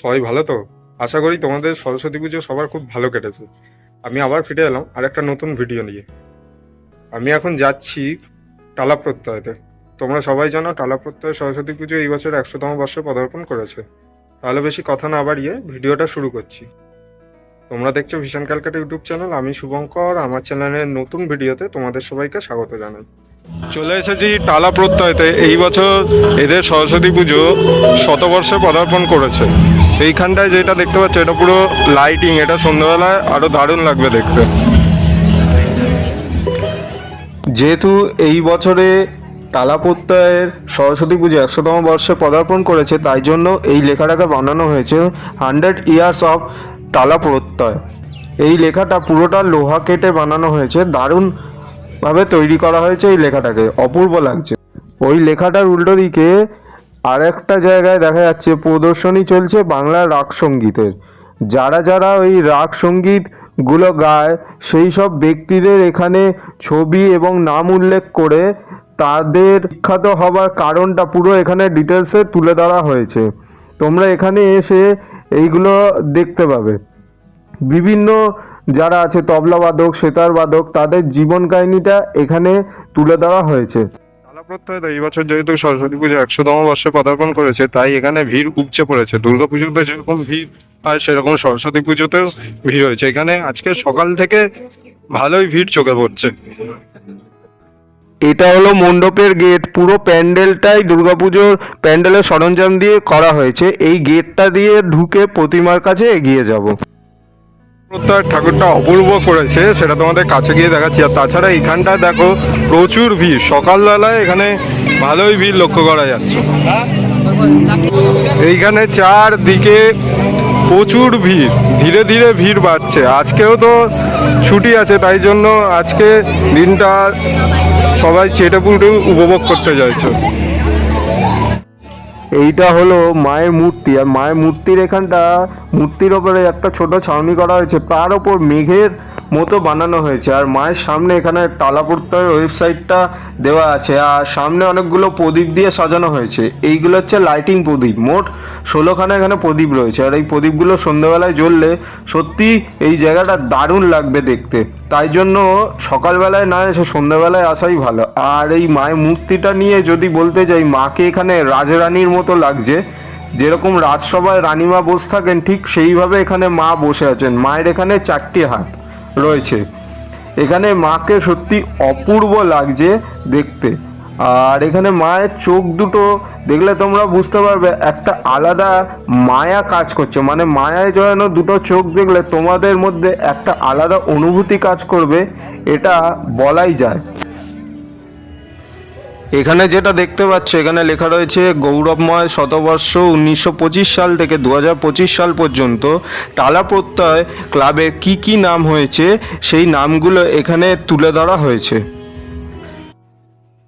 সবাই ভালো তো? আশা করি তোমাদের সরস্বতী পুজো সবার খুব ভালো কেটেছে। আমি আবার ফিরে এলাম আর একটা নতুন ভিডিও নিয়ে। আমি এখন যাচ্ছি টালা প্রত্যয়তে। তোমরা সবাই জানো টালা প্রত্যয় সরস্বতী পুজো এই বছর একশোতম বর্ষে পদার্পণ করেছে। তাহলে বেশি কথা না বাড়িয়ে ভিডিওটা শুরু করছি। তোমরা দেখছ ভীষণ ক্যালকাটা ইউটিউব চ্যানেল। আমি শুভঙ্কর, আমার চ্যানেলের নতুন ভিডিওতে তোমাদের সবাইকে স্বাগত জানাই। চলে এসেছি টালা প্রত্যয়তে। এই বছর এদের সরস্বতী পুজো শতবর্ষে পদার্পণ করেছে। এইখানটায় যেটা দেখতে পাচ্ছ, এটা পুরো লাইটিং এটা সন্ধ্যাবেলায় আরও দারুণ লাগবে দেখতে। যেহেতু এই বছরে টালা প্রত্যয়ের সরস্বতী পুজো একশোতম বর্ষে পদার্পণ করেছে, তাই জন্য এই লেখাটাকে বানানো হয়েছে হান্ড্রেড ইয়ার্স অফ টালা প্রত্যয়। এই লেখাটা পুরোটা লোহা কেটে বানানো হয়েছে দারুণভাবে তৈরি করা হয়েছে এই লেখাটাকে। অপূর্ব লাগছে। ওই লেখাটার উল্টো দিকে আর একটা জায়গায় দেখা যাচ্ছে, প্রদর্শনী চলছে বাংলার রাগ সঙ্গীতের। যারা যারা ওই রাগ সঙ্গীতগুলো গায়, সেই সব ব্যক্তিদের এখানে ছবি এবং নাম উল্লেখ করে তাদের বিখ্যাত হবার কারণটা পুরো এখানে ডিটেলসে তুলে ধরা হয়েছে। তোমরা এখানে এসে এইগুলো দেখতে পাবে। বিভিন্ন যারা আছে তবলা বাদক সেতার বাদক তাদের জীবন কাহিনীটা এখানে তুলে ধরা হয়েছে। তালা প্রত্যয় এই বছর যেহেতু সরস্বতী পুজো একশোতম বর্ষে পদার্পণ করেছে তাই এখানে ভিড় উপচে পড়েছে। দুর্গা পুজোতে যেরকম ভিড় হয় সেরকম সরস্বতী পুজোতেও ভিড় হয়েছে। এখানে আজকে সকাল থেকে ভালোই ভিড় চোখে পড়ছে। এটা হলো মণ্ডপের গেট। পুরো প্যান্ডেলটাই দুর্গাপুজোর প্যান্ডেলের সরঞ্জাম দিয়ে করা হয়েছে। এই গেটটা দিয়ে ঢুকে প্রতিমার কাছে এগিয়ে যাব। ঠাকুরটা অপূর্ব করেছে, সেটা তোমাদের কাছে গিয়ে দেখাচ্ছি। আর তাছাড়া এখানটায় দেখো, প্রচুর ভিড়। সকালবেলায় এখানে ভালোই ভিড় লক্ষ্য করা যাচ্ছে। এইখানে চারদিকে প্রচুর ভিড়। ধীরে ধীরে ভিড় বাড়ছে। আজকেও তো ছুটি আছে, তাই জন্য আজকে দিনটা সবাই চেটে পুটে উপভোগ করতে চাইছে এইটা হলো মায়ের মূর্তি, আর মায়ের মূর্তির এখানটা, মূর্তির ওপরে একটা ছোট ছাউনি করা হয়েছে, তার ওপর মেঘের মতো বানানো হয়েছে। আর মায়ের সামনে এখানে টালাপড়তার ওয়েবসাইটটা দেওয়া আছে। আর সামনে অনেকগুলো প্রদীপ দিয়ে সাজানো হয়েছে। এইগুলো হচ্ছে লাইটিং প্রদীপ। মোট ষোলোখানা এখানে প্রদীপ রয়েছে। আর এই প্রদীপগুলো সন্ধ্যেবেলায় জ্বললে সত্যি এই জায়গাটা দারুণ লাগবে দেখতে। তাই জন্য সকালবেলায় না এসে সন্ধ্যাবেলায় আসাই ভালো। আর এই মায়ের মূর্তিটা নিয়ে যদি বলতে যাই, মাকে এখানে রাজরানীর মতো লাগছে। যেরকম রাজসভায় রানীমা বসে থাকেন, ঠিক সেইভাবে এখানে মা বসে আছেন। মায়ের এখানে চারটি হাত। রয়েছে। এখানে মাকে সত্যি অপূর্ব লাগছে দেখতে। আর এখানে মায়ের চোখ দুটো দেখলে তোমরা বুঝতে পারবে, একটা আলাদা মায়া কাজ করছে। মানে মায়ায় জড়ানো দুটো চোখ দেখলে তোমাদের মধ্যে একটা আলাদা অনুভূতি কাজ করবে, এটা বলাই যায়। এখানে যেটা দেখতে পাচ্ছ, এখানে লেখা রয়েছে, গৌরবময় শতবর্ষ উনিশশো পঁচিশ সাল থেকে দু সাল পর্যন্ত টালা প্রত্যয় ক্লাবের কি কি নাম হয়েছে, সেই নামগুলো এখানে তুলে ধরা হয়েছে।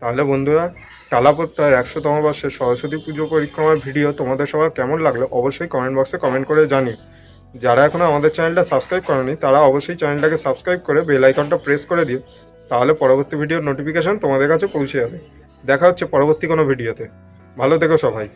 তাহলে বন্ধুরা, টালা প্রত্যয় একশোতম বর্ষের সরস্বতী পুজো পরিক্রমার ভিডিও তোমাদের সবার কেমন লাগল অবশ্যই কমেন্ট বক্সে কমেন্ট করে জানি যারা এখনও আমাদের চ্যানেলটা সাবস্ক্রাইব করেনি, তারা অবশ্যই চ্যানেলটাকে সাবস্ক্রাইব করে বেল আইকনটা প্রেস করে দিও। তাহলে পরবর্তী ভিডিওর নোটিফিকেশন তোমাদের কাছে পৌঁছে যাবে। দেখা হচ্ছে পরবর্তী কোনো ভিডিওতে। ভালো থেকো সবাই।